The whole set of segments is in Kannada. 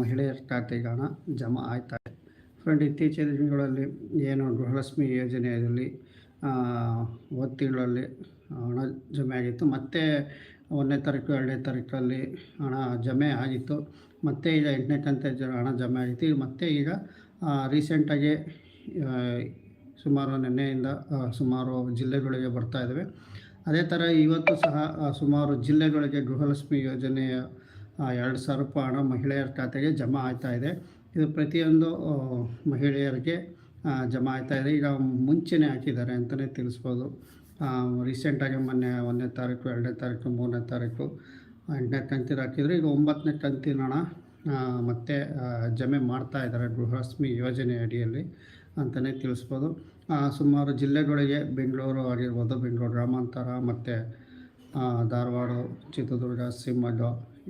ಮಹಿಳೆಯರ ಖಾತೆಗೆ ಹಣ ಜಮಾ ಆಯ್ತಾ ಫ್ರೆಂಡ್ ಇತ್ತೀಚಿನ ದಿನಗಳಲ್ಲಿ ಏನು ಗೃಹಲಕ್ಷ್ಮಿ ಯೋಜನೆಯಲ್ಲಿ ಆ, ಒಂದು ತಿಂಗಳಲ್ಲಿ ಹಣ ಜಮೆ ಆಗಿತ್ತು. ಮತ್ತೆ ಒಂದನೇ ತಾರೀಕು ಎರಡನೇ ತಾರೀಕಲ್ಲಿ ಹಣ ಜಮೆ ಆಗಿತ್ತು. ಮತ್ತೆ ಈಗ ಎಂಟನೇ ಕಂತೆ ಹಣ ಜಮೆ ಆಗಿತ್ತು. ಈಗ ಮತ್ತೆ ಈಗ ರೀಸೆಂಟಾಗಿ ಸುಮಾರು ನಿನ್ನೆಯಿಂದ ಸುಮಾರು ಜಿಲ್ಲೆಗಳಿಗೆ ಬರ್ತಾ ಇದ್ದಾವೆ ಅದೇ ಥರ ಇವತ್ತು ಸಹ ಸುಮಾರು ಜಿಲ್ಲೆಗಳಿಗೆ ಗೃಹಲಕ್ಷ್ಮಿ ಯೋಜನೆಯ ಎರಡು ಸಾವಿರ ರೂಪಾಯಿ ಹಣ ಮಹಿಳೆಯರ ಖಾತೆಗೆ ಜಮಾ ಆಗ್ತಾ ಇದೆ. ಇದು ಪ್ರತಿಯೊಂದು ಮಹಿಳೆಯರಿಗೆ ಜಮಾ ಆಗ್ತಾ ಇದೆ. ಈಗ ಮುಂಚೆನೇ ಹಾಕಿದ್ದಾರೆ ಅಂತಲೇ ತಿಳಿಸ್ಬೋದು. ರೀಸೆಂಟಾಗಿ ಮೊನ್ನೆ ಒಂದನೇ ತಾರೀಕು, ಎರಡನೇ ತಾರೀಕು, ಮೂರನೇ ತಾರೀಕು, ಎಂಟನೇ ಕಂತಿನ ಹಾಕಿದ್ರು. ಈಗ ಒಂಬತ್ತನೇ ಕಂತಿನ ಹಣ ಮತ್ತೆ ಜಮೆ ಮಾಡ್ತಾ ಇದ್ದಾರೆ ಗೃಹಲಕ್ಷ್ಮಿ ಯೋಜನೆ ಅಡಿಯಲ್ಲಿ ಅಂತಲೇ ತಿಳಿಸ್ಬೋದು. ಸುಮಾರು ಜಿಲ್ಲೆಗಳಿಗೆ ಬೆಂಗಳೂರು ಆಗಿರ್ಬೋದು, ಬೆಂಗಳೂರು, ಗ್ರಾಮಾಂತರ, ಮತ್ತು ಧಾರವಾಡ, ಚಿತ್ರದುರ್ಗ ಶಿವಮೊಗ್ಗ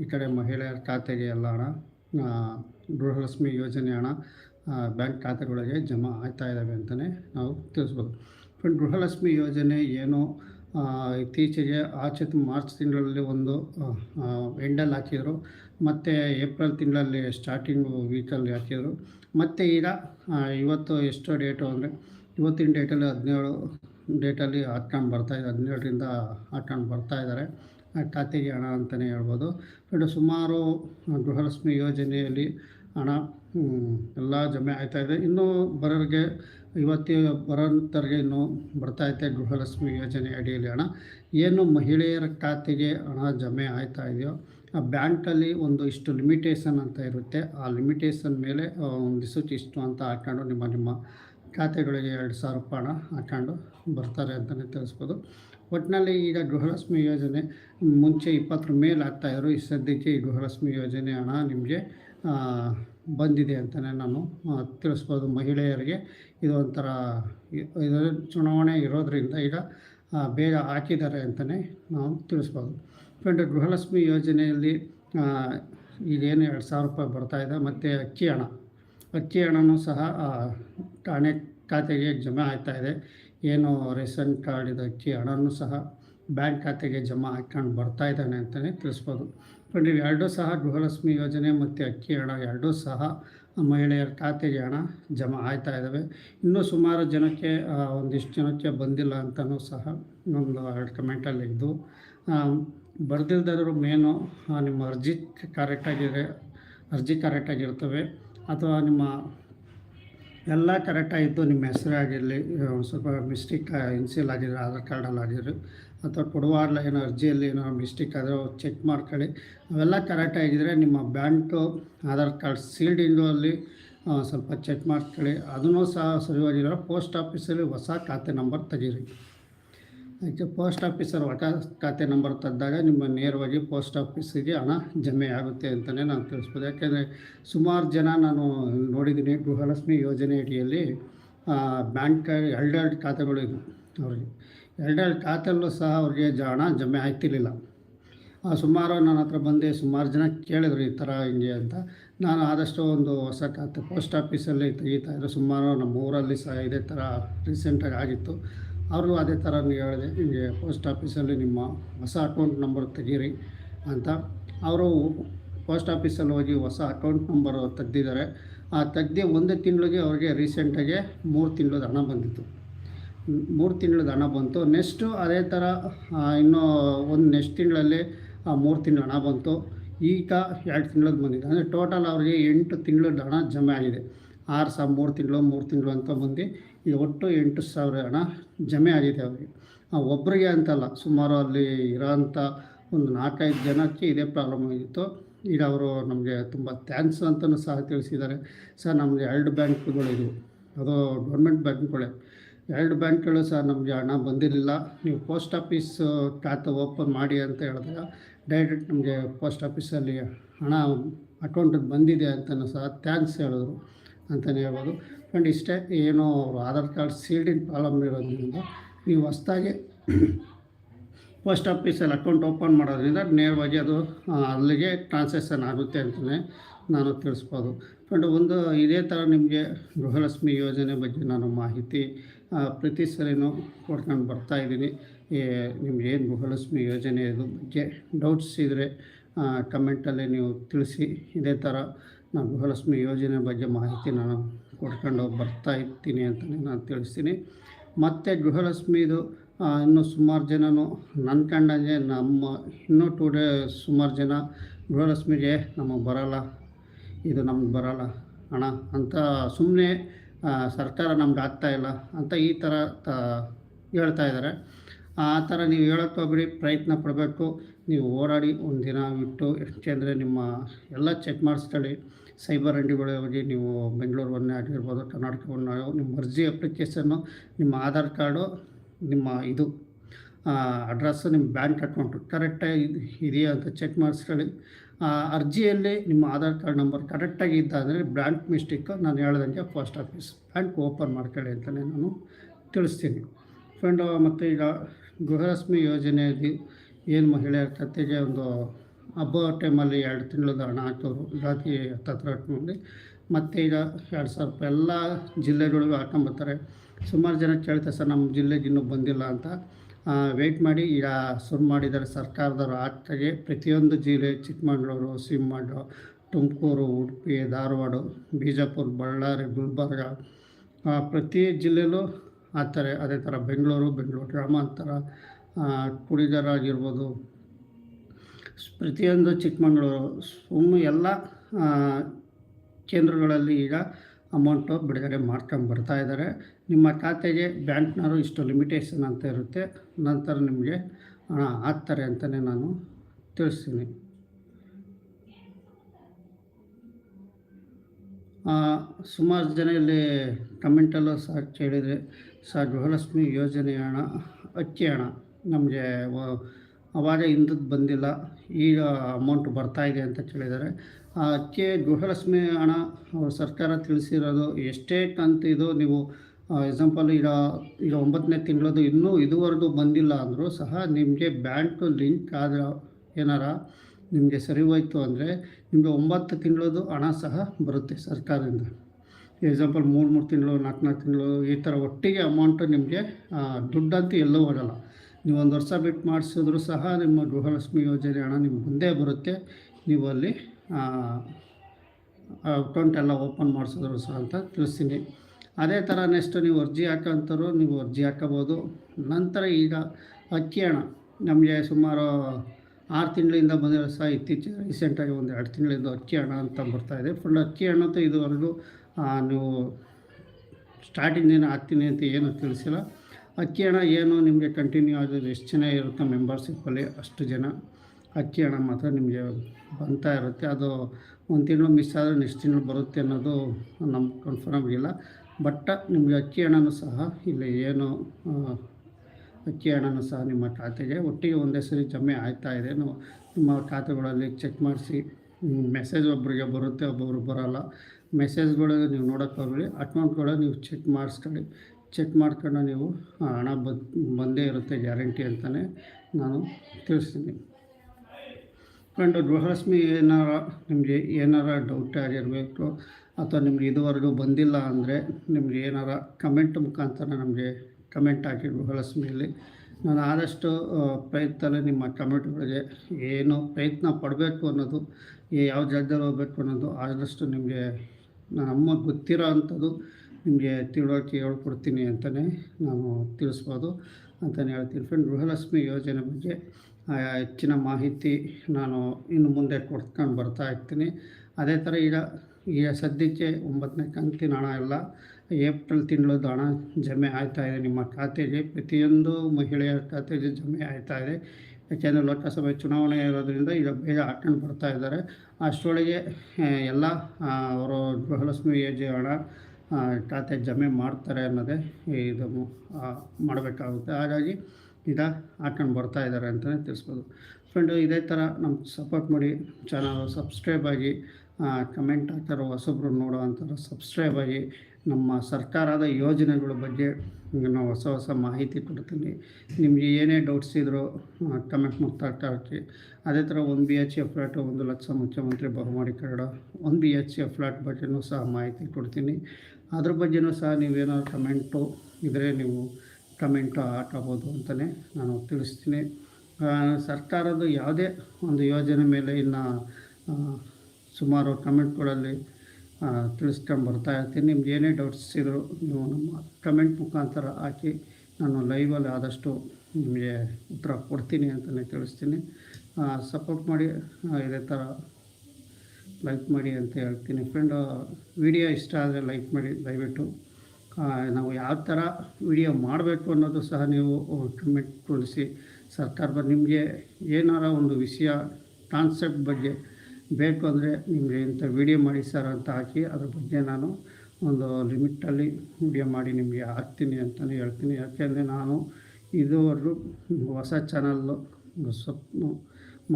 ಈ ಕಡೆ ಮಹಿಳೆಯರ ಖಾತೆಗೆ ಎಲ್ಲ ಹಣ ಗೃಹಲಕ್ಷ್ಮಿ ಯೋಜನೆ ಹಣ ಬ್ಯಾಂಕ್ ಖಾತೆಗಳಿಗೆ ಜಮಾ ಆಗ್ತಾ ಇದ್ದಾವೆ ಅಂತಲೇ ನಾವು ತಿಳಿಸ್ಬೋದು. ಫ್ರೆಂಡ್ ಗೃಹಲಕ್ಷ್ಮಿ ಯೋಜನೆ ಏನು ಇತ್ತೀಚೆಗೆ ಆಚೆ ಮಾರ್ಚ್ ತಿಂಗಳಲ್ಲಿ ಒಂದು ಎಂಡಲ್ಲಿ ಹಾಕಿದರು, ಮತ್ತು ಏಪ್ರಿಲ್ ತಿಂಗಳಲ್ಲಿ ಸ್ಟಾರ್ಟಿಂಗು ವೀಕಲ್ಲಿ ಹಾಕಿದರು, ಮತ್ತು ಈಗ ಇವತ್ತು ಎಷ್ಟು ಡೇಟು ಅಂದರೆ ಇವತ್ತಿನ ಡೇಟಲ್ಲಿ ಹದಿನೇಳು ಡೇಟಲ್ಲಿ ಹಾಕ್ಕೊಂಡು ಬರ್ತಾ ಇದೆ, ಹದಿನೇಳರಿಂದ ಹಾಕ್ಕೊಂಡು ಬರ್ತಾ ಇದ್ದಾರೆ. ಆ ಖಾತೆಗೆ ಹಣ ಅಂತಲೇ ಹೇಳ್ಬೋದು. ಬಟ್ ಸುಮಾರು ಗೃಹಲಕ್ಷ್ಮಿ ಯೋಜನೆಯಲ್ಲಿ ಹಣ ಎಲ್ಲ ಜಮೆ ಇದೆ. ಇನ್ನೂ ಬರೋರಿಗೆ ಇವತ್ತಿ ಬರೋಂಥವ್ರಿಗೆ ಇನ್ನೂ ಬರ್ತಾಯಿದೆ ಗೃಹಲಕ್ಷ್ಮಿ ಯೋಜನೆ ಅಡಿಯಲ್ಲಿ ಹಣ. ಏನು ಮಹಿಳೆಯರ ಖಾತೆಗೆ ಹಣ ಜಮೆ ಆಗ್ತಾ ಇದೆಯೋ, ಆ ಬ್ಯಾಂಕಲ್ಲಿ ಒಂದು ಇಷ್ಟು ಲಿಮಿಟೇಷನ್ ಅಂತ ಇರುತ್ತೆ. ಆ ಲಿಮಿಟೇಷನ್ ಮೇಲೆ ಒಂದು ಇಷ್ಟು ಅಂತ ಹಾಕ್ಕೊಂಡು ನಿಮ್ಮ ನಿಮ್ಮ ಖಾತೆಗಳಿಗೆ ಎರಡು ಸಾವಿರ ರೂಪಾಯಿ ಹಣ ಹಾಕ್ಕೊಂಡು ಬರ್ತಾರೆ ಅಂತಲೇ ತಿಳಿಸ್ಬೋದು. ಒಟ್ಟಿನಲ್ಲಿ ಈಗ ಗೃಹಲಕ್ಷ್ಮಿ ಯೋಜನೆ ಮುಂಚೆ ಇಪ್ಪತ್ತರ ಮೇಲೆ ಆಗ್ತಾಯಿದ್ರು ಈ ಸದ್ಯಕ್ಕೆ ಈ ಗೃಹಲಕ್ಷ್ಮಿ ಯೋಜನೆ ಹಣ ನಿಮಗೆ ಬಂದಿದೆ ಅಂತಲೇ ನಾನು ತಿಳಿಸ್ಬೋದು. ಮಹಿಳೆಯರಿಗೆ ಇದು ಒಂಥರ ಇ- ಚುನಾವಣೆ ಇರೋದರಿಂದ ಈಗ ಬೇಗ ಹಾಕಿದ್ದಾರೆ ಅಂತಲೇ ನಾವು ತಿಳಿಸ್ಬೋದು. ಫ್ರೆಂಡ್, ಗೃಹಲಕ್ಷ್ಮಿ ಯೋಜನೆಯಲ್ಲಿ ಈಗೇನು ಎರಡು ಸಾವಿರ ರೂಪಾಯಿ ಬರ್ತಾಯಿದೆ ಮತ್ತು ಅಕ್ಕಿ ಹಣ. ಅಕ್ಕಿ ಹಣನೂ ಸಹ ಠಾಣೆ ಖಾತೆಗೆ ಜಮೆ ಆಗ್ತಾಯಿದೆ ಇದೆ. ಏನು ರೇಷನ್ ಕಾರ್ಡಿದ ಅಕ್ಕಿ ಹಣನೂ ಸಹ ಬ್ಯಾಂಕ್ ಖಾತೆಗೆ ಜಮಾ ಹಾಕ್ಕೊಂಡು ಬರ್ತಾ ಇದ್ದಾನೆ ಅಂತಲೇ ತಿಳಿಸ್ಬೋದು. ಫ್ರೆಂಡ್ ಎರಡೂ ಸಹ ಗೃಹಲಕ್ಷ್ಮಿ ಯೋಜನೆ ಮತ್ತು ಅಕ್ಕಿ ಹಣ, ಎರಡೂ ಸಹ ಮಹಿಳೆಯರ ಖಾತೆಗೆ ಹಣ ಜಮಾ ಆಯ್ತಾ ಇದ್ದಾವೆ. ಇನ್ನೂ ಸುಮಾರು ಜನಕ್ಕೆ ಒಂದಿಷ್ಟು ಜನಕ್ಕೆ ಬಂದಿಲ್ಲ ಅಂತಲೂ ಸಹ ಇನ್ನೊಂದು ಎರಡು ಕಮೆಂಟಲ್ಲಿ ಇದ್ದು ಬರ್ದಿಲ್ದಾದ್ರು ಮೇನು ನಿಮ್ಮ ಅರ್ಜಿ ಕರೆಕ್ಟಾಗಿದೆ, ಅರ್ಜಿ ಕರೆಕ್ಟಾಗಿರ್ತವೆ, ಅಥವಾ ನಿಮ್ಮ ಎಲ್ಲ ಕರೆಕ್ಟಾಗಿದ್ದು ನಿಮ್ಮ ಹೆಸರು ಆಗಿರಲಿ ಸ್ವಲ್ಪ ಮಿಸ್ಟೇಕ್ ಇನ್ಸಿಲ್ ಆಗಿದ್ರೆ ಆಧಾರ್ ಕಾರ್ಡಲ್ಲಿ ಆಗಿರಲಿ, ಅಥವಾ ಕೊಡುವಾಗಲ ಏನೋ ಅರ್ಜಿಯಲ್ಲಿ ಏನೋ ಮಿಸ್ಟೇಕ್ ಆದರೆ ಚೆಕ್ ಮಾಡ್ಕೊಳ್ಳಿ. ಅವೆಲ್ಲ ಕರೆಕ್ಟಾಗಿದ್ದರೆ ನಿಮ್ಮ ಬ್ಯಾಂಕು ಆಧಾರ್ ಕಾರ್ಡ್ ಸೀಲ್ಡ್ ಅಲ್ಲಿ ಸ್ವಲ್ಪ ಚೆಕ್ ಮಾಡ್ಕೊಳ್ಳಿ. ಅದನ್ನೂ ಸಹ ಸರಿಯಾಗಿರೋ ಪೋಸ್ಟ್ ಆಫೀಸಲ್ಲಿ ಹೊಸ ಖಾತೆ ನಂಬರ್ ತೆಗೀರಿ. ಅದಕ್ಕೆ ಪೋಸ್ಟ್ ಆಫೀಸರ್ ಹೊಸ ಖಾತೆ ನಂಬರ್ ತಂದಾಗ ನಿಮ್ಮ ನೇರವಾಗಿ ಪೋಸ್ಟ್ ಆಫೀಸಿಗೆ ಹಣ ಜಮೆ ಆಗುತ್ತೆ ಅಂತಲೇ ನಾನು ತಿಳಿಸ್ಬೋದು. ಯಾಕೆಂದರೆ ಸುಮಾರು ಜನ ನಾನು ನೋಡಿದ್ದೀನಿ, ಗೃಹಲಕ್ಷ್ಮಿ ಯೋಜನೆ ಅಡಿಯಲ್ಲಿ ಬ್ಯಾಂಕ್ ಎರಡೆರಡು ಖಾತೆಗಳು ಅವರಿಗೆ. ಎರಡೆರಡು ಖಾತೆಯಲ್ಲೂ ಸಹ ಅವ್ರಿಗೆ ಹಣ ಜಮೆ ಆಗ್ತಿರ್ಲಿಲ್ಲ. ಸುಮಾರು ನನ್ನ ಹತ್ರ ಬಂದು ಸುಮಾರು ಜನ ಕೇಳಿದ್ರು ಈ ಥರ ಹಿಂಗೆ ಅಂತ. ನಾನು ಆದಷ್ಟು ಒಂದು ಹೊಸ ಖಾತೆ ಪೋಸ್ಟ್ ಆಫೀಸಲ್ಲಿ ತೆಗಿತಾ ಇದ್ದರು ಸುಮಾರು ನಮ್ಮ ಊರಲ್ಲಿ ಸಹ ಇದೇ ಥರ ರೀಸೆಂಟಾಗಿ ಆಗಿತ್ತು. ಅವರು ಅದೇ ಥರ ಹೇಳಿದೆ ನಿಮಗೆ ಪೋಸ್ಟ್ ಆಫೀಸಲ್ಲಿ ನಿಮ್ಮ ಹೊಸ ಅಕೌಂಟ್ ನಂಬರ್ ತೆಗೀರಿ ಅಂತ. ಅವರು ಪೋಸ್ಟ್ ಆಫೀಸಲ್ಲಿ ಹೋಗಿ ಹೊಸ ಅಕೌಂಟ್ ನಂಬರು ತೆಗ್ದಿದ್ದಾರೆ. ಆ ತೆಗ್ದು ಒಂದು ತಿಂಗಳಿಗೆ ಅವ್ರಿಗೆ ರೀಸೆಂಟಾಗಿ ಮೂರು ತಿಂಗಳದ ಹಣ ಬಂದಿತ್ತು. ಮೂರು ತಿಂಗಳದ ಹಣ ಬಂತು. ನೆಕ್ಸ್ಟು ಅದೇ ಥರ ಇನ್ನೂ ಒಂದು ನೆಕ್ಸ್ಟ್ ತಿಂಗಳಲ್ಲಿ ಆ ಮೂರು ತಿಂಗಳ ಹಣ ಬಂತು. ಈಗ ಎರಡು ತಿಂಗಳದ್ದು ಬಂದಿದೆ. ಅಂದರೆ ಟೋಟಲ್ ಅವ್ರಿಗೆ ಎಂಟು ತಿಂಗಳದ ಹಣ ಜಮೆ ಆಗಿದೆ. ಆರು ಸಾವಿರ ಮೂರು ತಿಂಗಳು ಮೂರು ತಿಂಗಳು ಅಂತ ಬಂದು ಈಗ ಒಟ್ಟು ಎಂಟು ಸಾವಿರ ಹಣ ಜಮೆ ಆಗಿದೆ ಅವರಿಗೆ. ಒಬ್ಬರಿಗೆ ಅಂತಲ್ಲ, ಸುಮಾರು ಅಲ್ಲಿ ಇರೋಂಥ ಒಂದು ನಾಲ್ಕೈದು ಜನಕ್ಕೆ ಇದೇ ಪ್ರಾಬ್ಲಮ್ ಆಗಿತ್ತು. ಈಗ ಅವರು ನಮಗೆ ತುಂಬ ಥ್ಯಾಂಕ್ಸ್ ಅಂತಲೂ ಸಹ ತಿಳಿಸಿದ್ದಾರೆ. ಸರ್, ನಮಗೆ ಎರಡು ಬ್ಯಾಂಕ್ಗಳಿದ್ವು ಅದು ಗೌರ್ಮೆಂಟ್ ಬ್ಯಾಂಕ್ಗಳೇ. ಎರಡು ಬ್ಯಾಂಕ್ಗಳು ಸರ್, ನಮಗೆ ಹಣ ಬಂದಿರಲಿಲ್ಲ. ನೀವು ಪೋಸ್ಟ್ ಆಫೀಸ್ ಖಾತೆ ಓಪನ್ ಮಾಡಿ ಅಂತ ಹೇಳಿದಾಗ ಡೈರೆಕ್ಟ್ ನಮಗೆ ಪೋಸ್ಟ್ ಆಫೀಸಲ್ಲಿ ಹಣ ಅಕೌಂಟಿಗೆ ಬಂದಿದೆ ಅಂತಲೂ ಸಹ ಥ್ಯಾಂಕ್ಸ್ ಹೇಳಿದ್ರು. ಅಂತಲೇ ಹೇಳ್ಬೋದು. ಫ್ರೆಂಡ್ ಇಷ್ಟೇ ಏನು ಅವರು ಆಧಾರ್ ಕಾರ್ಡ್ ಸೀಲ್ಡಿನ ಪ್ರಾಬ್ಲಮ್ ಇರೋದ್ರಿಂದ ನೀವು ಹೊಸ್ದಾಗಿ ಪೋಸ್ಟ್ ಆಫೀಸಲ್ಲಿ ಅಕೌಂಟ್ ಓಪನ್ ಮಾಡೋದ್ರಿಂದ ನೇರವಾಗಿ ಅದು ಅಲ್ಲಿಗೆ ಟ್ರಾನ್ಸಾಕ್ಷನ್ ಆಗುತ್ತೆ ಅಂತಲೇ ನಾನು ತಿಳಿಸ್ಬೋದು. ಫ್ರೆಂಡ್ ಒಂದು ಇದೇ ಥರ ನಿಮಗೆ ಗೃಹಲಕ್ಷ್ಮಿ ಯೋಜನೆ ಬಗ್ಗೆ ನಾನು ಮಾಹಿತಿ ಪ್ರತಿ ಸರಿನೂ ಕೊಡ್ಕೊಂಡು ಬರ್ತಾ ಇದ್ದೀನಿ. ನಿಮ್ಗೆ ಏನು ಗೃಹಲಕ್ಷ್ಮಿ ಯೋಜನೆ ಇದು ಬಗ್ಗೆ ಡೌಟ್ಸ್ ಇದ್ದರೆ ಕಮೆಂಟಲ್ಲಿ ನೀವು ತಿಳಿಸಿ. ಇದೇ ಥರ ನಾನು ಗೃಹಲಕ್ಷ್ಮಿ ಯೋಜನೆ ಬಗ್ಗೆ ಮಾಹಿತಿ ನಾನು ಕೊಡ್ಕೊಂಡು ಬರ್ತಾ ಇರ್ತೀನಿ ಅಂತಲೇ ನಾನು ತಿಳಿಸ್ತೀನಿ. ಮತ್ತು ಗೃಹಲಕ್ಷ್ಮಿದು ಇನ್ನೂ ಸುಮಾರು ಜನನು ನನ್ನ ಕಂಡಂಗೆ ನಮ್ಮ, ಇನ್ನೂ ಟೂ ಡೇ ಸುಮಾರು ಜನ ಗೃಹಲಕ್ಷ್ಮಿಗೆ ನಮಗೆ ಬರೋಲ್ಲ. ಇದು ನಮ್ಗೆ ಬರೋಲ್ಲ. ಹಣ ಅಂತ ಸುಮ್ಮನೆ ಸರ್ಕಾರ ನಮ್ಗೆ ಆಗ್ತಾಯಿಲ್ಲ ಅಂತ ಈ ಥರ ತ ಹೇಳ್ತಾ ಇದ್ದಾರೆ. ಆ ಥರ ನೀವು ಹೇಳೋಕ್ಕೆ ಹೋಗ್ಬಿಡಿ ಪ್ರಯತ್ನ ಪಡಬೇಕು. ನೀವು ಓಡಾಡಿ ಒಂದು ದಿನ ಬಿಟ್ಟು ಯಾಕೆಂದರೆ ನಿಮ್ಮ ಎಲ್ಲ ಚೆಕ್ ಮಾಡಿಸ್ಕೊಳ್ಳಿ. ಸೈಬರ್ ಅಂಗಡಿಗಳು ಹೋಗಿ ನೀವು ಬೆಂಗಳೂರು ಒಂದೇ ಆಗಿರ್ಬೋದು ಕರ್ನಾಟಕ ನಿಮ್ಮ ಅರ್ಜಿ ಅಪ್ಲಿಕೇಶನ್ನು ನಿಮ್ಮ ಆಧಾರ್ ಕಾರ್ಡು ನಿಮ್ಮ ಇದು ಅಡ್ರೆಸ್ಸು ನಿಮ್ಮ ಬ್ಯಾಂಕ್ ಅಕೌಂಟು ಕರೆಕ್ಟಾಗಿ ಇದು ಇದೆಯಾ ಅಂತ ಚೆಕ್ ಮಾಡಿಸ್ಕೊಳ್ಳಿ. ಆ, ಅರ್ಜಿಯಲ್ಲಿ ನಿಮ್ಮ ಆಧಾರ್ ಕಾರ್ಡ್ ನಂಬರ್ ಕರೆಕ್ಟಾಗಿ ಇದ್ದಾದರೆ ಬ್ಯಾಂಕ್ ಮಿಸ್ಟೇಕು ನಾನು ಹೇಳ್ದಂಗೆ ಪೋಸ್ಟ್ ಆಫೀಸ್ ಬ್ಯಾಂಕ್ ಓಪನ್ ಮಾಡ್ಕೊಳ್ಳಿ ಅಂತಲೇ ನಾನು ತಿಳಿಸ್ತೀನಿ. ಫ್ರೆಂಡು ಮತ್ತು ಈಗ ಗೃಹಲಕ್ಷ್ಮಿ ಯೋಜನೆಯಲ್ಲಿ ಏನು ಮಹಿಳೆಯರ ಕತೆಗೆ ಒಂದು ಹಬ್ಬ ಟೈಮಲ್ಲಿ ಎರಡು ತಿಂಗಳದ ಹಣ ಹಾಕೋರು ಜಾತಿ ಹತ್ತತ್ರ ಹಾಕೊಂಡು ಮತ್ತು ಈಗ ಎರಡು ಸಾವಿರ ರೂಪಾಯಿ ಎಲ್ಲ ಜಿಲ್ಲೆಗಳಿಗೂ ಹಾಕೊಂಬರ್ತಾರೆ ಸುಮಾರು ಜನ ಕೇಳ್ತಾರೆ, ಸರ್ ನಮ್ಮ ಜಿಲ್ಲೆಗೆ ಇನ್ನೂ ಬಂದಿಲ್ಲ ಅಂತ. ವೆಯ್ಟ್ ಮಾಡಿ, ಈಗ ಶುರು ಮಾಡಿದ್ದಾರೆ ಸರ್ಕಾರದವರು. ಆಗ್ತಾಗೆ ಪ್ರತಿಯೊಂದು ಜಿಲ್ಲೆ, ಚಿಕ್ಕಮಗಳೂರು ಶಿವಮೊಗ್ಗ ತುಮಕೂರು, ಉಡುಪಿ, ಧಾರವಾಡ, ಬಿಜಾಪುರ, ಬಳ್ಳಾರಿ, ಗುಲ್ಬರ್ಗ ಪ್ರತಿ ಜಿಲ್ಲೆಯಲ್ಲೂ ಆಗ್ತಾರೆ ಅದೇ ಥರ ಬೆಂಗಳೂರು ಬೆಂಗಳೂರು ಗ್ರಾಮಾಂತರ ಕುಡಿಗಾರ ಆಗಿರ್ಬೋದು ಪ್ರತಿಯೊಂದು ಚಿಕ್ಕಮಗಳೂರು ಸುಮ್ಮ ಎಲ್ಲ ಕೇಂದ್ರಗಳಲ್ಲಿ ಈಗ ಅಮೌಂಟು ಬಿಡುಗಡೆ ಮಾಡ್ಕೊಂಡು ಬರ್ತಾ ಇದ್ದಾರೆ. ನಿಮ್ಮ ಖಾತೆಗೆ ಬ್ಯಾಂಕ್ನವರು ಇಷ್ಟು ಲಿಮಿಟೇಷನ್ ಅಂತ ಇರುತ್ತೆ. ನಂತರ ನಿಮಗೆ ಹಣ ಹಾಕ್ತಾರೆ ಅಂತಲೇ ನಾನು ತಿಳಿಸ್ತೀನಿ. ಸುಮಾರು ಜನ ಇಲ್ಲಿ ಕಮೆಂಟಲ್ಲೂ ಸಹ ಕೇಳಿದರೆ, ಸರ್ ಗೃಹಲಕ್ಷ್ಮಿ ಯೋಜನೆ ಹಣ, ಅಕ್ಕಿ ಹಣ ನಮಗೆ ಅವಾಗ ಹಿಂದದ್ದು ಬಂದಿಲ್ಲ. ಈಗ ಅಮೌಂಟ್ ಇದೆ ಅಂತ ಕೇಳಿದ್ದಾರೆ ಅದಕ್ಕೆ ಗೃಹಲಕ್ಷ್ಮಿ ಹಣ ಸರ್ಕಾರ ತಿಳಿಸಿರೋದು ಎಷ್ಟೇ ಕಂತು ಇದು ನೀವು ಎಕ್ಸಾಂಪಲ್ ಈಗ ಈಗ ಒಂಬತ್ತನೇ ತಿಂಗಳದು ಇನ್ನೂ ಇದುವರೆಗೂ ಬಂದಿಲ್ಲ ಅಂದರೂ ಸಹ ನಿಮಗೆ ಬ್ಯಾಂಕ್ ಲಿಂಕ್ ಆದ ಏನಾರ ನಿಮಗೆ ಸರಿ ಹೋಯಿತು ಅಂದರೆ ನಿಮಗೆ ಒಂಬತ್ತು ತಿಂಗಳದು ಹಣ ಸಹ ಬರುತ್ತೆ ಸರ್ಕಾರದಿಂದ. ಎಕ್ಸಾಂಪಲ್ ಮೂರು ಮೂರು ತಿಂಗಳು, ನಾಲ್ಕು ನಾಲ್ಕು ತಿಂಗಳು ಈ ಥರ ಒಟ್ಟಿಗೆ ಅಮೌಂಟು ನಿಮಗೆ ದುಡ್ಡಂತೂ ಎಲ್ಲೂ ಹೋಗಲ್ಲ. ನೀವು ಒಂದು ವರ್ಷ ಬಿಟ್ಟು ಮಾಡಿಸಿದ್ರು ಸಹ ನಿಮ್ಮ ಗೃಹಲಕ್ಷ್ಮಿ ಯೋಜನೆ ಹಣ ನಿಮ್ಗೆ ಮುಂದೆ ಬರುತ್ತೆ. ನೀವು ಅಲ್ಲಿ ಅಕೌಂಟ್ ಎಲ್ಲ ಓಪನ್ ಮಾಡಿಸಿದ್ರು ಸಹ ಅಂತ ತಿಳಿಸ್ತೀನಿ. ಅದೇ ಥರ ನೆಕ್ಸ್ಟ್ ನೀವು ಅರ್ಜಿ ಹಾಕೋಂಥರು ನೀವು ಅರ್ಜಿ ಹಾಕಬೋದು. ನಂತರ ಈಗ ಅಕ್ಕಿ ಹಣ, ನಮಗೆ ಸುಮಾರು ಆರು ತಿಂಗಳಿಂದ ಬಂದಿರೋ ಸಹ ಇತ್ತೀಚೆಗೆ ರೀಸೆಂಟಾಗಿ ಒಂದು ಎರಡು ತಿಂಗಳಿಂದ ಅಕ್ಕಿ ಹಣ ಅಂತ ಬರ್ತಾಯಿದೆ ಫುಲ್ ಅಕ್ಕಿ ಹಣದ್ದು ಇದುವರೆಗೂ ನೀವು ಸ್ಟಾರ್ಟಿಂಗ್ ದಿನ ಹಾಕ್ತೀನಿ ಅಂತ ಏನು ತಿಳಿಸಿಲ್ಲ. ಅಕ್ಕಿ ಹಣ ಏನು? ನಿಮಗೆ ಕಂಟಿನ್ಯೂ ಆಗೋದು ಎಷ್ಟು ಜನ ಇರುತ್ತೆ ಮೆಂಬರ್ಶಿಪ್ಪಲ್ಲಿ ಅಷ್ಟು ಜನ. ಅಕ್ಕಿ ಹಣ ಮಾತ್ರ ನಿಮಗೆ ಬಂತಾ ಇರುತ್ತೆ. ಅದು ಒಂದು ತಿಂಗಳು ಮಿಸ್ ಆದರೆ ನೆಕ್ಸ್ಟ್ ತಿಂಗಳು ಬರುತ್ತೆ ಅನ್ನೋದು ನಮ್ಗೆ ಕನ್ಫರ್ಮ್ ಇಲ್ಲ ಬಟ್ ನಿಮಗೆ ಅಕ್ಕಿ ಹಣನೂ ಸಹ ಇಲ್ಲಿ ಏನು ಅಕ್ಕಿ ಹಣನೂ ಸಹ ನಿಮ್ಮ ಖಾತೆಗೆ. ಒಟ್ಟಿಗೆ ಒಂದೇ ಸರಿ ಜಮೆ ಆಯ್ತಾ ಇದೆ. ನೀವು ನಿಮ್ಮ ಖಾತೆಗಳಲ್ಲಿ ಚೆಕ್ ಮಾಡಿಸಿ ಮೆಸೇಜ್ ಒಬ್ಬರಿಗೆ ಬರುತ್ತೆ, ಒಬ್ಬೊಬ್ರು ಬರೋಲ್ಲ. ಮೆಸೇಜ್ಗಳು ನೀವು ನೋಡೋಕ್ಕಾಗಲಿ ಅಕೌಂಟ್ಗಳು ನೀವು ಚೆಕ್ ಮಾಡಿಸ್ಕೊಳ್ಳಿ. ಚೆಕ್ ಮಾಡ್ಕೊಂಡು ನೀವು ಹಣ ಬಂದ್ ಇರುತ್ತೆ ಗ್ಯಾರಂಟಿ ಅಂತಲೇ ನಾನು ತಿಳಿಸ್ತೀನಿ. ಫ್ರೆಂಡ್ ಗೃಹಲಕ್ಷ್ಮಿ ಏನಾರ ನಿಮಗೆ ಏನಾರ ಡೌಟ್ ಆಗಿರಬೇಕು ಅಥವಾ ನಿಮ್ಗೆ ಇದುವರೆಗೂ ಬಂದಿಲ್ಲ ಅಂದರೆ ನಿಮ್ಗೆ ಏನಾರ ಕಮೆಂಟ್ ಮುಖಾಂತರ ನಮಗೆ ಕಮೆಂಟ್ ಹಾಕಿ ಗೃಹಲಕ್ಷ್ಮಿಯಲ್ಲಿ. ನಾನು ಆದಷ್ಟು ಪ್ರಯತ್ನ ಪ್ರಯತ್ನದಲ್ಲಿ ನಿಮ್ಮ ಕಮೆಂಟ್ಗಳಿಗೆ ಏನು ಪ್ರಯತ್ನ ಪಡಬೇಕು ಅನ್ನೋದು, ಯಾವ ಜಾಗದಲ್ಲಿ ಹೋಗ್ಬೇಕು ಅನ್ನೋದು ಆದಷ್ಟು ನಿಮಗೆ ನಮ್ಮ ಗೊತ್ತಿರೋ ಅಂಥದ್ದು ನಿಮಗೆ ತಿಳುವಳಿಕೆ ಹೇಳ್ಕೊಡ್ತೀನಿ ಅಂತಲೇ ನಾನು ತಿಳಿಸ್ಬೋದು ಅಂತಲೇ ಹೇಳ್ತೀನಿ. ಫ್ರೆಂಡ್ ಗೃಹಲಕ್ಷ್ಮಿ ಯೋಜನೆ ಬಗ್ಗೆ ಹೆಚ್ಚಿನ ಮಾಹಿತಿ ನಾನು ಇನ್ನು ಮುಂದೆ ಕೊಡ್ಕೊಂಡು ಬರ್ತಾ ಇರ್ತೀನಿ. ಅದೇ ಥರ ಈಗ ಈಗ ಸದ್ಯಕ್ಕೆ ಒಂಬತ್ತನೇ ಕಂತಿನ ಹಣ ಎಲ್ಲ ಏಪ್ರಿಲ್ ತಿಂಗಳದ್ದು ಹಣ ಜಮೆ ಆಯ್ತಾ ಇದೆ ನಿಮ್ಮ ಖಾತೆಗೆ. ಪ್ರತಿಯೊಂದು ಮಹಿಳೆಯರ ಖಾತೆಗೆ ಜಮೆ ಆಯ್ತಾ ಇದೆ. ಯಾಕೆಂದರೆ ಲೋಕಸಭೆ ಚುನಾವಣೆ ಇರೋದರಿಂದ ಈಗ ಬೇಗ ಹಾಕೊಂಡು ಬರ್ತಾ ಇದ್ದಾರೆ. ಅಷ್ಟರೊಳಗೆ ಎಲ್ಲ ಅವರು ಗೃಹಲಕ್ಷ್ಮಿ ಯೋಜನೆ ಹಣ ಖಾತೆ ಜಮೆ ಮಾಡ್ತಾರೆ ಅನ್ನೋದೇ ಇದು ಮಾಡಬೇಕಾಗುತ್ತೆ. ಹಾಗಾಗಿ ಈಗ ಹಾಕೊಂಡು ಬರ್ತಾ ಇದ್ದಾರೆ ಅಂತಲೇ ತಿಳಿಸ್ಬೋದು. ಫ್ರೆಂಡು, ಇದೇ ಥರ ನಮ್ಗೆ ಸಪೋರ್ಟ್ ಮಾಡಿ ಚಾನಲ್ ಸಬ್ಸ್ಕ್ರೈಬ್ ಆಗಿ ಕಮೆಂಟ್ ಹಾಕ್ತಾರೋ ಹೊಸಬ್ರು ನೋಡೋ ಸಬ್ಸ್ಕ್ರೈಬ್ ಆಗಿ ನಮ್ಮ ಸರ್ಕಾರದ ಯೋಜನೆಗಳ ಬಗ್ಗೆ ನಾವು ಹೊಸ ಹೊಸ ಮಾಹಿತಿ ಕೊಡ್ತೀನಿ. ನಿಮಗೆ ಏನೇ ಡೌಟ್ಸ್ ಇದ್ದರೂ ಕಮೆಂಟ್ ಮಾಡ್ತಾ ಇರ್ತೀವಿ. ಅದೇ ಥರ ಒಂದು ಬಿ ಎಚ್ ಎ ಫ್ಲಾಟ್, ಒಂದು ಲಕ್ಷ ಮುಖ್ಯಮಂತ್ರಿ ಬಹುಮಾಡಿ ಕನ್ನಡ ಒಂದು ಬಿ ಎಚ್ ಎ ಫ್ಲಾಟ್ ಬಗ್ಗೆನೂ ಸಹ ಮಾಹಿತಿ ಕೊಡ್ತೀನಿ. ಅದ್ರ ಬಗ್ಗೆನೂ ಸಹ ನೀವೇನಾದ್ರು ಕಮೆಂಟು ಇದ್ದರೆ ನೀವು ಕಮೆಂಟು ಹಾಕಬೋದು ಅಂತಲೇ ನಾನು ತಿಳಿಸ್ತೀನಿ. ಸರ್ಕಾರದ ಯಾವುದೇ ಒಂದು ಯೋಜನೆ ಮೇಲೆ ಇನ್ನು ಸುಮಾರು ಕಮೆಂಟ್ಗಳಲ್ಲಿ ತಿಳಿಸ್ಕೊಂಡು ಬರ್ತಾ ಇರ್ತೀನಿ. ನಿಮ್ಗೆ ಏನೇ ಡೌಟ್ಸ್ ಇದ್ದರೂ ನೀವು ನಮ್ಮ ಕಮೆಂಟ್ ಮುಖಾಂತರ ಹಾಕಿ ನಾನು ಲೈವಲ್ಲಿ ಆದಷ್ಟು ನಿಮಗೆ ಉತ್ತರ ಕೊಡ್ತೀನಿ ಅಂತಲೇ ತಿಳಿಸ್ತೀನಿ. ಸಪೋರ್ಟ್ ಮಾಡಿ ಇದೇ ಥರ ಲೈಕ್ ಮಾಡಿ ಅಂತ ಹೇಳ್ತೀನಿ. ಫ್ರೆಂಡ್ ವಿಡಿಯೋ ಇಷ್ಟ ಆದರೆ ಲೈಕ್ ಮಾಡಿ, ದಯವಿಟ್ಟು. ನಾವು ಯಾವ ಥರ ವಿಡಿಯೋ ಮಾಡಬೇಕು ಅನ್ನೋದು ಸಹ ನೀವು ಕಮೆಂಟ್ ತೋರಿಸಿ ಸರ್ಕಾರ ನಿಮಗೆ ಏನಾರ ಒಂದು ವಿಷಯ ಕಾನ್ಸೆಪ್ಟ್ ಬಗ್ಗೆ ಬೇಕು ಅಂದರೆ ನಿಮಗೆ ಇಂಥ ವಿಡಿಯೋ ಮಾಡಿ ಸರ್ ಅಂತ ಹಾಕಿ, ಅದ್ರ ಬಗ್ಗೆ ನಾನು ಒಂದು ಲಿಮಿಟಲ್ಲಿ ವಿಡಿಯೋ ಮಾಡಿ ನಿಮಗೆ ಹಾಕ್ತೀನಿ ಅಂತಲೇ ಹೇಳ್ತೀನಿ. ಯಾಕೆಂದರೆ ನಾನು ಇದುವರೆಗೂ ಹೊಸ ಚಾನಲ್ಲು ಸ್ವಲ್ಪ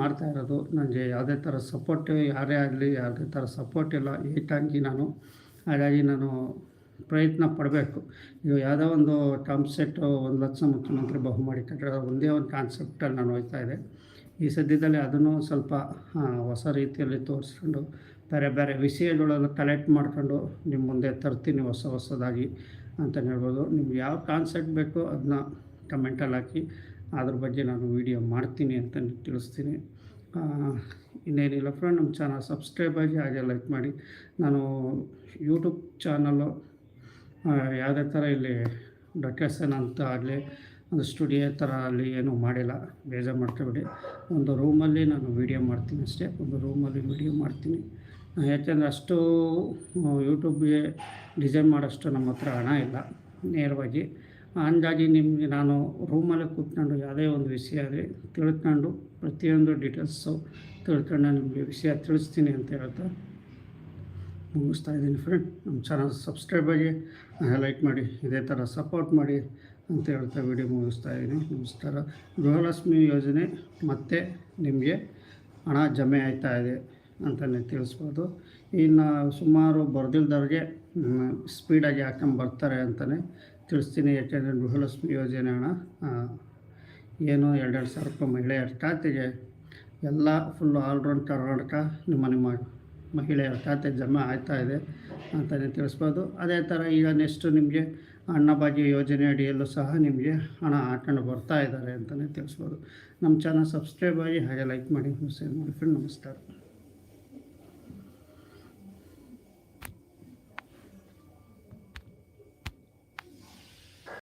ಮಾಡ್ತಾ ಇರೋದು. ನನಗೆ ಯಾವುದೇ ಥರ ಸಪೋರ್ಟ್ ಯಾರೇ ಆಗಲಿ, ಯಾವುದೇ ಥರ ಸಪೋರ್ಟ್ ಇಲ್ಲ. ಏಟಾಗಿ ನಾನು. ಹಾಗಾಗಿ ನಾನು ಪ್ರಯತ್ನ ಪಡಬೇಕು. ಇದು ಯಾವುದೋ ಒಂದು ಕಾನ್ಸೆಪ್ಟ್ ಒಂದು ಲಕ್ಷ ಮುಖ್ಯಮಂತ್ರಿ ಬಹುಮಾಡಿ ಕಟ್ಟಡ ಒಂದೇ ಒಂದು ಕಾನ್ಸೆಪ್ಟಲ್ಲಿ ನಾನು ಹೋಗ್ತಾ ಇದೆ ಈ ಸದ್ಯದಲ್ಲಿ ಅದನ್ನು ಸ್ವಲ್ಪ ಹೊಸ ರೀತಿಯಲ್ಲಿ ತೋರಿಸ್ಕೊಂಡು, ಬೇರೆ ಬೇರೆ ವಿಷಯಗಳೆಲ್ಲ ಕಲೆಕ್ಟ್ ಮಾಡ್ಕೊಂಡು ನಿಮ್ಮ ಮುಂದೆ ತರ್ತೀನಿ ಹೊಸ ಹೊಸದಾಗಿ ಅಂತ ಹೇಳ್ಬೋದು. ನಿಮ್ಗೆ ಯಾವ ಕಾನ್ಸೆಪ್ಟ್ ಬೇಕೋ ಅದನ್ನ ಕಮೆಂಟಲ್ಲಿ ಹಾಕಿ. ಅದ್ರ ಬಗ್ಗೆ ನಾನು ವೀಡಿಯೋ ಮಾಡ್ತೀನಿ ಅಂತ ತಿಳಿಸ್ತೀನಿ. ಇನ್ನೇನಿಲ್ಲ ಫ್ರೆಂಡ್ ನಮ್ಮ ಚಾನಲ್ ಸಬ್ಸ್ಕ್ರೈಬ್ ಆಗಿ ಹಾಗೆ ಲೈಕ್ ಮಾಡಿ. ನಾನು ಯೂಟ್ಯೂಬ್ ಚಾನಲ್ಲು ಯಾವುದೇ ಥರ ಇಲ್ಲಿ ಡೆಕೋರೇಷನ್ ಅಂತ ಆಗಲಿ, ಒಂದು ಸ್ಟುಡಿಯೋ ಥರ ಅಲ್ಲಿ ಏನೂ ಮಾಡಿಲ್ಲ. ಬೇಜಾರು ಮಾಡ್ಕೊಬೇಡಿ. ಒಂದು ರೂಮಲ್ಲಿ ನಾನು ವೀಡಿಯೋ ಮಾಡ್ತೀನಿ ಅಷ್ಟೇ. ಒಂದು ರೂಮಲ್ಲಿ ವೀಡಿಯೋ ಮಾಡ್ತೀನಿ. ಯಾಕೆಂದರೆ ಅಷ್ಟು ಯೂಟ್ಯೂಬ್ಗೆ ಡಿಸೈನ್ ಮಾಡೋಷ್ಟು ನಮ್ಮ ಹತ್ರ ಹಣ ಇಲ್ಲ. ನೇರವಾಗಿ ಹಂಗಾಗಿ ನಿಮಗೆ ನಾನು ರೂಮಲ್ಲೇ ಕೂತ್ಕೊಂಡು ಯಾವುದೇ ಒಂದು ವಿಷಯ ಆದರೆ ತಿಳ್ಕೊಂಡು ಪ್ರತಿಯೊಂದು ಡೀಟೇಲ್ಸು ತಿಳ್ಕೊಂಡು ನಿಮಗೆ ವಿಷಯ ತಿಳಿಸ್ತೀನಿ ಅಂತ ಹೇಳ್ತಾ ಮುಗಿಸ್ತಾ ಇದ್ದೀನಿ ಫ್ರೆಂಡ್ ನಮ್ಮ ಚಾನಲ್ ಸಬ್ಸ್ಕ್ರೈಬ್ ಆಗಿ ಲೈಕ್ ಮಾಡಿ, ಇದೇ ಥರ ಸಪೋರ್ಟ್ ಮಾಡಿ ಅಂತ ಹೇಳ್ತಾ ವಿಡಿಯೋ ಮುಗಿಸ್ತಾ ಇದ್ದೀನಿ. ನಮಸ್ಕಾರ. ಗೃಹಲಕ್ಷ್ಮಿ ಯೋಜನೆ ಮತ್ತೆ ನಿಮಗೆ ಹಣ ಜಮೆ ಆಯ್ತಾ ಇದೆ ಅಂತಲೇ ತಿಳಿಸ್ಬೋದು. ಇನ್ನು ಸುಮಾರು ಬರ್ದಿಲ್ದವ್ರಿಗೆ ಸ್ಪೀಡಾಗಿ ಹಾಕೊಂಡು ಬರ್ತಾರೆ ಅಂತಲೇ ತಿಳಿಸ್ತೀನಿ ಯಾಕೆಂದರೆ ಗೃಹಲಕ್ಷ್ಮಿ ಯೋಜನೆ ಹಣ ಏನು ಎರಡೆರಡು ಸಾವಿರ ರೂಪಾಯಿ ಮಹಿಳೆಯರ ಖಾತೆಗೆ ಎಲ್ಲ ಫುಲ್ಲು ಆಲ್ರೌಂಡ್ ಕರ್ನಾಟಕ ನಿಮ್ಮ ನಿಮ್ಮ ಮಹಿಳೆಯರ ಖಾತೆ ಜಮಾ ಆಗ್ತಾ ಇದೆ ಅಂತಲೇ ತಿಳಿಸ್ಬೋದು. ಅದೇ ಥರ ಈಗ ನೆಕ್ಸ್ಟು ನಿಮಗೆ ಅನ್ನಭಾಗ್ಯ ಯೋಜನೆ ಅಡಿಯಲ್ಲೂ ಸಹ ನಿಮಗೆ ಹಣ ಹಾಕೊಂಡು ಬರ್ತಾ ಇದ್ದಾರೆ ಅಂತಲೇ ತಿಳಿಸ್ಬೋದು. ನಮ್ಮ ಚಾನಲ್ ಸಬ್ಸ್ಕ್ರೈಬ್ ಆಗಿ ಹಾಗೆ ಲೈಕ್ ಮಾಡಿ ಶೇರ್ ಮಾಡಿ ಫ್ರೆಂಡ್ ನಮಸ್ಕಾರ.